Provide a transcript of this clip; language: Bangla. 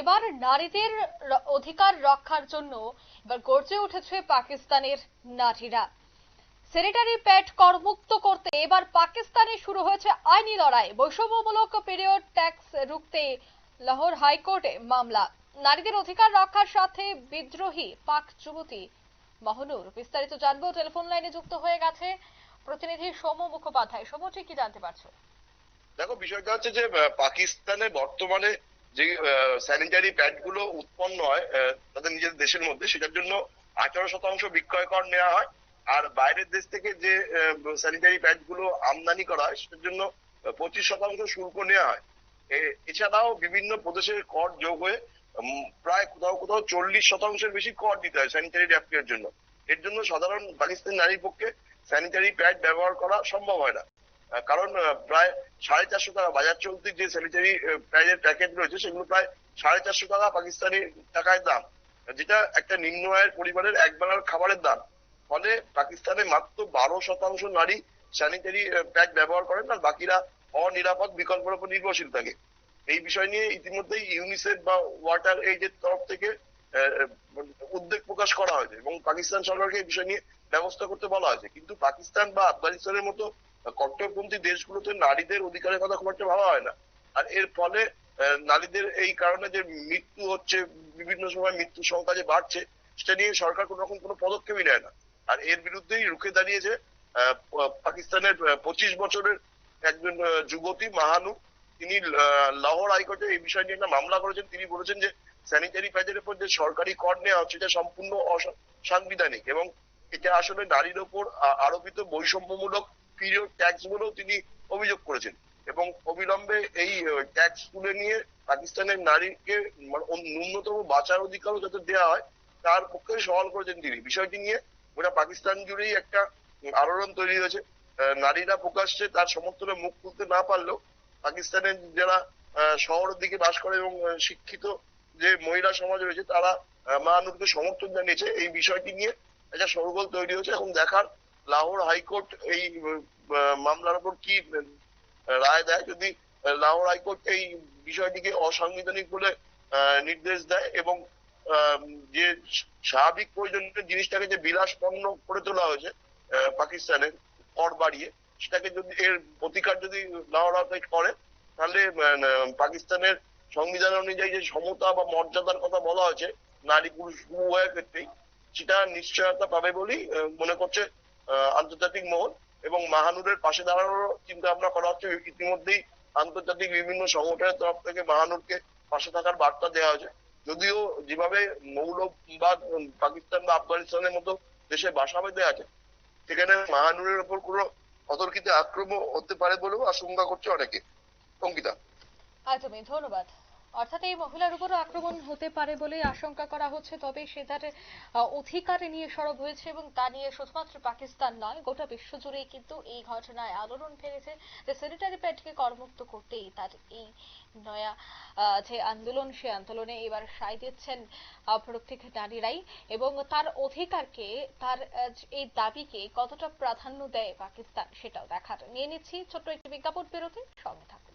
এবার নারীদের অধিকার রক্ষার জন্য এবার গর্জে উঠেছে পাকিস্তানের নারীরা। স্যানিটারি প্যাড করমুক্ত করতে এবার পাকিস্তানে শুরু হয়েছে আইনি লড়াই। বৈষম্যমূলক পিরিয়ড ট্যাক্স রুখতে লাহোর হাইকোর্টে মামলা। নারীদের অধিকার রক্ষার সাথে বিদ্রোহী পাক যুবতী মহনুর। বিস্তারিত জানব, টেলিফোন লাইনে যুক্ত হয়ে গেছে প্রতিনিধি সৌম্য মুখোপাধ্যায়। সৌম্য, ঠিক কি জানতে পারছ? দেখো, বিষয়টা হচ্ছে যে পাকিস্তানে বর্তমানে যে স্যানিটারি প্যাডগুলো উৎপন্ন হয় তাদের নিজের দেশের মধ্যে, সেটার জন্য আঠারো শতাংশ বিক্রয় কর নেওয়া হয়। আর বাইরের দেশ থেকে যে স্যানিটারি প্যাডগুলো আমদানি করা হয়, সেটার জন্য পঁচিশ শতাংশ শুল্ক নেওয়া হয়। এছাড়াও বিভিন্ন প্রদেশের কর যোগ হয়ে প্রায় কোথাও কোথাও চল্লিশ শতাংশের বেশি কর দিতে হয় স্যানিটারি ন্যাপকিনের জন্য। এর জন্য সাধারণ পাকিস্তানি নারীর পক্ষে স্যানিটারি প্যাড ব্যবহার করা সম্ভব হয় না। কারণ প্রায় সাড়ে চারশো টাকা, বাজার চলতি যে স্যানিটারি প্যাডের প্যাকেট রয়েছে, সেগুলো প্রায় সাড়ে চারশো টাকা পাকিস্তানি টাকায় দাম। যেটা একটা নিম্ন আয়ের পরিবারের একবেলার খাবারের দাম। ফলে পাকিস্তানে মাত্র বারো শতাংশ নারী স্যানিটারি প্যাড ব্যবহার করেন, আর বাকিরা অনিরাপদ বিকল্পের উপর নির্ভরশীল থাকে। এই বিষয় নিয়ে ইতিমধ্যেই ইউনিসেফ বা ওয়াটার এইডের তরফ থেকে উদ্বেগ প্রকাশ করা হয়েছে। এবং পাকিস্তান সরকারকে এই বিষয় নিয়ে ব্যবস্থা করতে বলা হয়েছে। কিন্তু পাকিস্তান বা আফগানিস্তানের মতো কট্টরপন্থী দেশগুলোতে নারীদের অধিকারের কথা খুব একটা ভাবা হয় না। আর এর ফলে নারীদের এই কারণে যে মৃত্যু হচ্ছে, বিভিন্ন সময় মৃত্যুর সংখ্যা যে বাড়ছে, সেটা নিয়ে সরকার কোনো রকম কোনো পদক্ষেপই নেয় না। আর এর বিরুদ্ধেই রুখে দাঁড়িয়েছে পাকিস্তানের পঁচিশ বছরের একজন যুবতী মাহানু। তিনি লাহোর হাইকোর্টে এই বিষয় নিয়ে একটা মামলা করেছেন। তিনি বলেছেন যে স্যানিটারি প্যাডের উপর যে সরকারি কর নেওয়া হচ্ছে, এটা সম্পূর্ণ অসাংবিধানিক এবং এটা আসলে নারীর ওপর, আ- আরোপিত বৈষম্যমূলক ট্যাক্স বলেও তিনি অভিযোগ করেছেন। এবং অবিলম্বে এই ট্যাক্স তুলে নিয়ে পাকিস্তানের নারীকে মানে ন্যূনতম বাঁচার অধিকারও যাতে দেওয়া হয় তার পক্ষে সওয়াল করেছেন তিনি। বিষয়টি নিয়ে গোটা পাকিস্তান জুড়েই একটা আলোড়ন তৈরি হয়েছে। নারীরা প্রকাশ্যে তার সমর্থনে মুখ খুলতে না পারলেও পাকিস্তানের যারা শহরের দিকে বাস করে এবং শিক্ষিত যে মহিলা সমাজ রয়েছে তারা আহ, মাহানুরকে সমর্থন জানিয়েছে। এই বিষয়টি নিয়ে একটা সরগোল তৈরি হয়েছে। এখন দেখার লাহোর হাইকোর্ট এই মামলার উপর কি রায় দেয়? যদি লাহোর হাইকোর্ট এই বিষয়টিকে অসাংবিধানিক বলে নির্দেশ দেয় এবং যে স্বাভাবিক প্রয়োজনীয় জিনিসটাকে যে বিলাস পণ্য করে তোলা হয়েছে পাকিস্তানের কর বাড়িয়ে, সেটাকে যদি এর প্রতিকার যদি লাহোর হাইকোর্ট করে, তাহলে পাকিস্তানের সংবিধান অনুযায়ী যে সমতা বা মর্যাদার কথা বলা হয়েছে নারী পুরুষ উভয়ের ক্ষেত্রেই, সেটা নিশ্চয়তা পাবে বলেই মনে করছে আন্তর্জাতিক মহল এবং মাহানুরের পাশে দাঁড়ানোর চিন্তা ভাবনা করা হচ্ছে। ইতিমধ্যেই আন্তর্জাতিক বিভিন্ন সংগঠনের তরফ থেকে মাহানুরকে পাশে থাকার বার্তা দেওয়া হয়েছে। যদিও যেভাবে মৌলবাদ পাকিস্তান বা আফগানিস্তানের মতো দেশে বাসা বেঁধে আছে, সেখানে মাহানুরের ওপর কোনো অতর্কিত আক্রমণ হতে পারে বলেও আশঙ্কা করছে অনেকে। অঙ্কিতা। একদমই ধন্যবাদ। অর্থাৎ এই মহিলার উপরও আক্রমণ হতে পারে বলে আশঙ্কা করা হচ্ছে, তবে সে তার অধিকার নিয়ে সরব হয়েছে এবং তা নিয়ে শুধুমাত্র পাকিস্তান নয়, গোটা বিশ্বজুড়েই কিন্তু এই ঘটনায় আলোড়ন ফেলেছে। যে স্যানিটারি প্যাডকে করমুক্ত করতেই তার এই নয়া যে আন্দোলন, সে আন্দোলনে এবার সায় দিচ্ছেন প্রত্যেক নারীরাই এবং তার অধিকারকে, তার এই দাবিকে কতটা প্রাধান্য দেয় পাকিস্তান সেটাও দেখার। নিয়ে নিচ্ছি ছোট্ট একটি বিজ্ঞাপন বিরতি সঙ্গে থাকুন।